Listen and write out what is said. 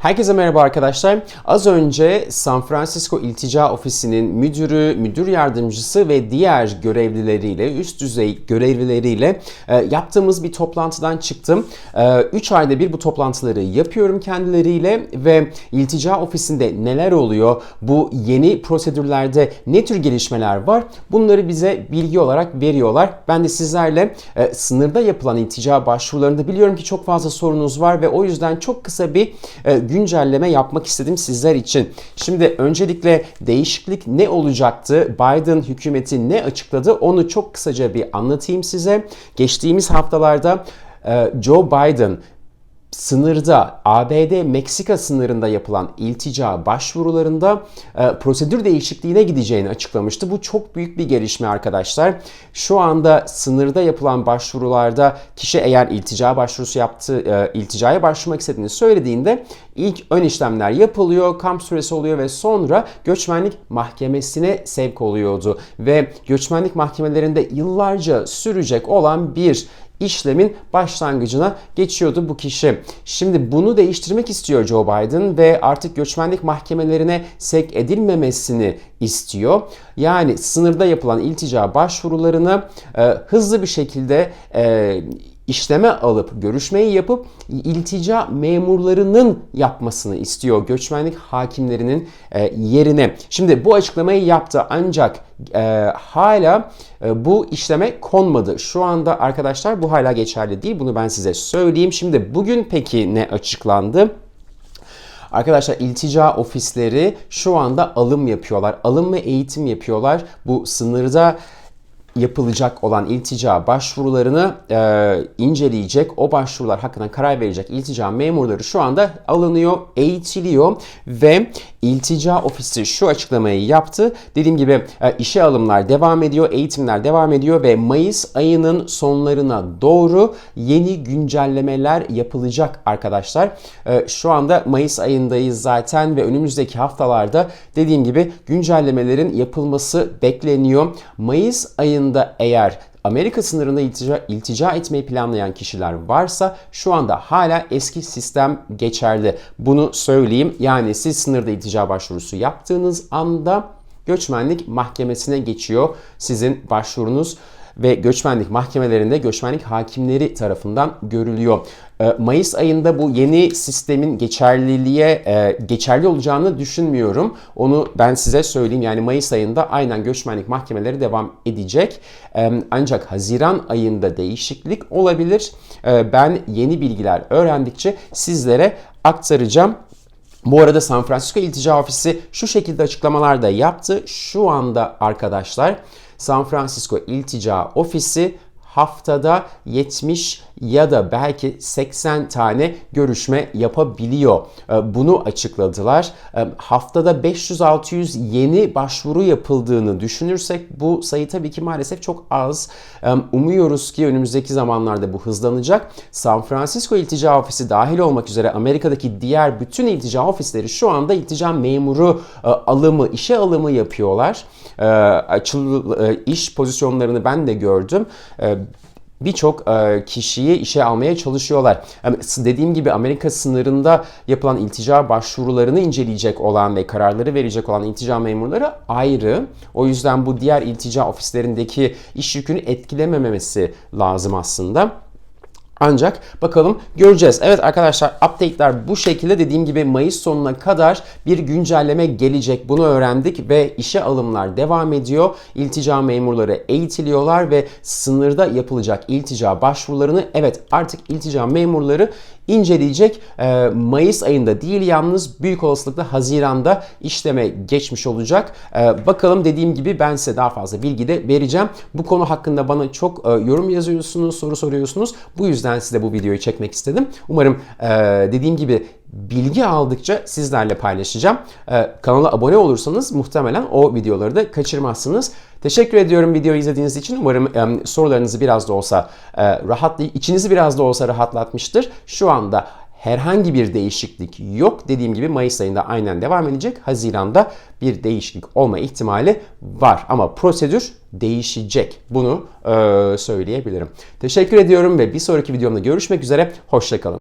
Herkese merhaba arkadaşlar. Az önce San Francisco İltica Ofisi'nin müdürü, müdür yardımcısı ve diğer görevlileriyle, üst düzey görevlileriyle e, yaptığımız bir toplantıdan çıktım. 3 ayda bir bu toplantıları yapıyorum kendileriyle ve İltica Ofisi'nde neler oluyor, bu yeni prosedürlerde ne tür gelişmeler var bunları bize bilgi olarak veriyorlar. Ben de sizlerle e, sınırda yapılan iltica başvurularında biliyorum ki çok fazla sorunuz var ve o yüzden çok kısa bir e, güncelleme yapmak istedim sizler için. Şimdi öncelikle değişiklik ne olacaktı? Biden hükümeti ne açıkladı? Onu çok kısaca bir anlatayım size. Geçtiğimiz haftalarda e, Joe Biden sınırda ABD-Meksika sınırında yapılan iltica başvurularında e, prosedür değişikliğine gideceğini açıklamıştı. Bu çok büyük bir gelişme arkadaşlar. Şu anda sınırda yapılan başvurularda kişi eğer iltica başvurusu yaptı, e, ilticaya başvurmak istediğini söylediğinde ilk ön işlemler yapılıyor, kamp süresi oluyor ve sonra göçmenlik mahkemesine sevk oluyordu. Ve göçmenlik mahkemelerinde yıllarca sürecek olan bir işlemin başlangıcına geçiyordu bu kişi. Şimdi bunu değiştirmek istiyor Joe Biden ve artık göçmenlik mahkemelerine sevk edilmemesini istiyor. Yani sınırda yapılan iltica başvurularını e, hızlı bir şekilde e, işleme alıp görüşmeyi yapıp iltica memurlarının yapmasını istiyor göçmenlik hakimlerinin e, yerine. Şimdi bu açıklamayı yaptı ancak e, hala e, bu işleme konmadı. Şu anda arkadaşlar bu hala geçerli değil. Bunu ben size söyleyeyim. Şimdi bugün peki ne açıklandı? Arkadaşlar iltica ofisleri şu anda alım yapıyorlar. Alım ve eğitim yapıyorlar. Bu sınırda yapılacak olan iltica başvurularını e, inceleyecek, o başvurular hakkında karar verecek iltica memurları şu anda alınıyor, eğitiliyor ve iltica ofisi şu açıklamayı yaptı. Dediğim gibi e, işe alımlar devam ediyor, eğitimler devam ediyor ve Mayıs ayının sonlarına doğru yeni güncellemeler yapılacak arkadaşlar. E, şu anda Mayıs ayındayız zaten ve önümüzdeki haftalarda dediğim gibi güncellemelerin yapılması bekleniyor. Mayıs ayında eğer Amerika sınırında iltica, iltica etmeyi planlayan kişiler varsa şu anda hala eski sistem geçerli. Bunu söyleyeyim. Yani siz sınırda iltica başvurusu yaptığınız anda göçmenlik mahkemesine geçiyor sizin başvurunuz ve göçmenlik mahkemelerinde göçmenlik hakimleri tarafından görülüyor. Ee, Mayıs ayında bu yeni sistemin geçerliliğe e, geçerli olacağını düşünmüyorum. Onu ben size söyleyeyim. Yani Mayıs ayında aynen göçmenlik mahkemeleri devam edecek. Ancak Haziran ayında değişiklik olabilir. Ee, ben yeni bilgiler öğrendikçe sizlere aktaracağım. Bu arada San Francisco İltica Ofisi şu şekilde açıklamalar da yaptı. Şu anda arkadaşlar San Francisco İltica Ofisi haftada 70 ya da belki 80 tane görüşme yapabiliyor. Ee, bunu açıkladılar. Ee, haftada 500-600 yeni başvuru yapıldığını düşünürsek bu sayı tabii ki maalesef çok az. Ee, umuyoruz ki önümüzdeki zamanlarda bu hızlanacak. San Francisco İltica Ofisi dahil olmak üzere Amerika'daki diğer bütün iltica ofisleri şu anda iltica memuru e, alımı, işe alımı yapıyorlar. Açıl, e, iş pozisyonlarını ben de gördüm birçok e, kişiyi işe almaya çalışıyorlar. dediğim gibi Amerika sınırında yapılan iltica başvurularını inceleyecek olan ve kararları verecek olan iltica memurları ayrı. O yüzden bu diğer iltica ofislerindeki iş yükünü etkilememesi lazım aslında. Ancak bakalım göreceğiz. Evet arkadaşlar update'ler bu şekilde dediğim gibi Mayıs sonuna kadar bir güncelleme gelecek. Bunu öğrendik ve işe alımlar devam ediyor. İltica memurları eğitiliyorlar ve sınırda yapılacak iltica başvurularını evet artık iltica memurları inceleyecek. E, Mayıs ayında değil yalnız büyük olasılıkla Haziran'da işleme geçmiş olacak. E, bakalım dediğim gibi ben size daha fazla bilgi de vereceğim. Bu konu hakkında bana çok e, yorum yazıyorsunuz, soru soruyorsunuz. Bu yüzden size bu videoyu çekmek istedim. Umarım e, dediğim gibi bilgi aldıkça sizlerle paylaşacağım. Ee, kanala abone olursanız muhtemelen o videoları da kaçırmazsınız. Teşekkür ediyorum videoyu izlediğiniz için. Umarım sorularınızı biraz da olsa e, içinizi biraz da olsa rahatlatmıştır. Şu anda herhangi bir değişiklik yok. Dediğim gibi Mayıs ayında aynen devam edecek. Haziran'da bir değişiklik olma ihtimali var. Ama prosedür değişecek. Bunu e, söyleyebilirim. Teşekkür ediyorum ve bir sonraki videomda görüşmek üzere. Hoşçakalın.